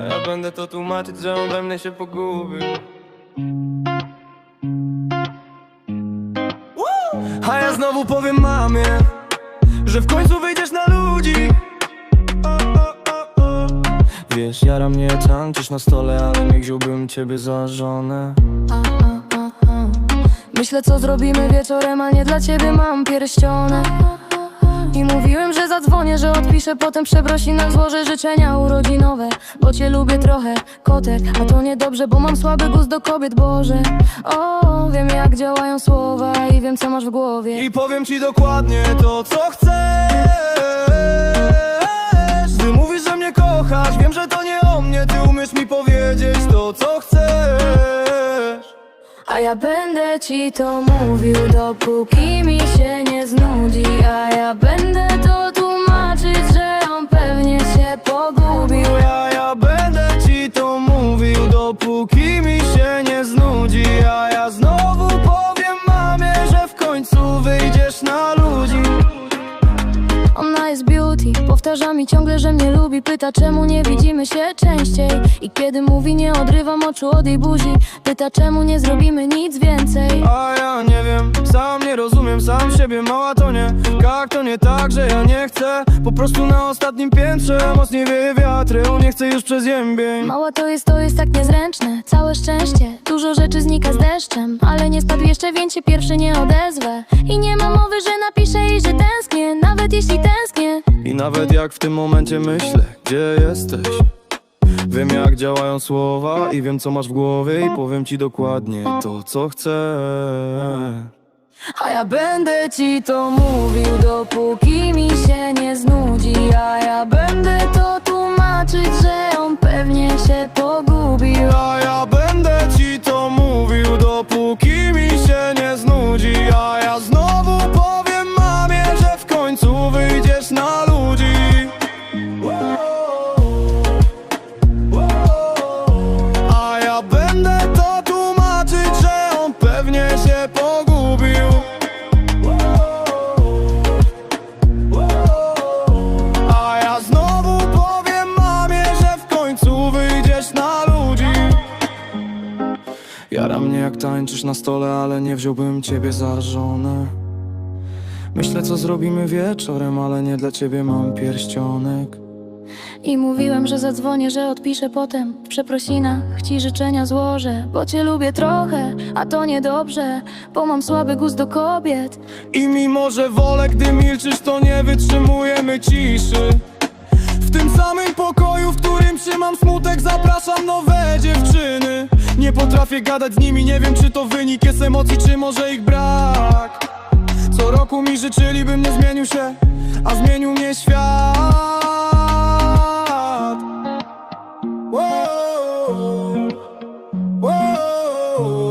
A ja będę to tłumaczyć, że on we mnie się pogubił. A ja znowu powiem mamie Że w końcu wyjdziesz na ludzi. Wiesz, jara mnie tańczysz na stole Ale nie wziąłbym ciebie za żonę. Myślę co zrobimy wieczorem, a nie dla ciebie mam pierścionek I mówiłem, że zadzwonię, że odpiszę Potem przeprosinach złożę życzenia urodzinowe. Bo cię lubię trochę, kotek A to niedobrze, bo mam słaby gust do kobiet, Boże. O, wiem jak działają słowa I wiem co masz w głowie. I powiem ci dokładnie to, co chcesz. Ty mówisz, że mnie kochasz Wiem, że to nie o mnie. Ty umiesz mi powiedzieć to, co chcesz. A ja będę ci to mówił, dopóki mi się nie powtarza mi ciągle, że mnie lubi Pyta czemu nie widzimy się częściej? I kiedy mówi nie odrywam oczu od jej buzi. Pyta czemu nie zrobimy nic więcej? A ja nie wiem, sam nie rozumiem sam siebie Mała to nie, jak to nie tak, że ja nie chcę? Po prostu na ostatnim piętrze Mocniej wieje wiatry, nie chcę już przez jębień. Mała to jest, to jest tak niezręczne. Całe szczęście, dużo rzeczy znika z deszczem. Ale nie spadł jeszcze, więc się pierwszy nie odezwę. I nie ma mowy, że napiszę jej, że tęsknię. Nawet jeśli tęsknię I nawet jak w tym momencie myślę, gdzie jesteś? Wiem jak działają słowa i wiem co masz w głowie I powiem ci dokładnie to co chcę. A ja będę ci to mówił, dopóki mi się nie znudzi. A ja będę to tłumaczyć, że on pewnie się pogubił A ja będę ci to mówił dopóki mi się nie znudzi. A ja znowu powiem mamie, że w końcu wyjdziesz na końcu wyjdziesz na ludzi. Jara mnie jak tańczysz na stole, ale nie wziąłbym ciebie za żonę. Myślę co zrobimy wieczorem, ale nie dla ciebie mam pierścionek. I mówiłem, że zadzwonię, że odpiszę potem W przeprosinach. Ci życzenia złożę Bo cię lubię trochę, a to niedobrze Bo mam słaby gust do kobiet. I mimo, że wolę, gdy milczysz, to nie wytrzymujemy ciszy potrafię gadać z nimi, nie wiem czy to wynik jest emocji, czy może ich brak. Co roku mi życzyli, bym nie zmienił się, a zmienił mnie świat. Wow, wow.